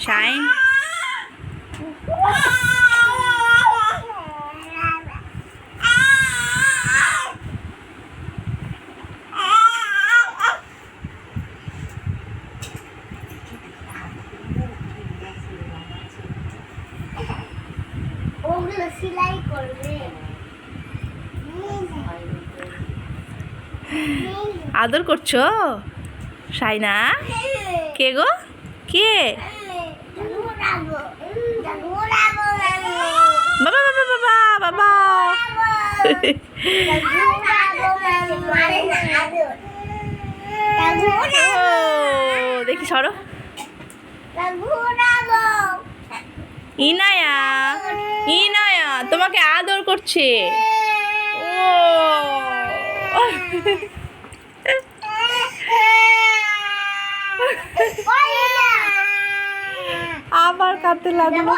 Shine সেলাই করবে আদর করছ? শাইনা? কে গো? কে? বাবা বাবা বাবা বাবা। দেখি সরো। ইনায়া ইনায়া তোমাকে আদর করছে। ও। আবার কাঁদতে লাগল।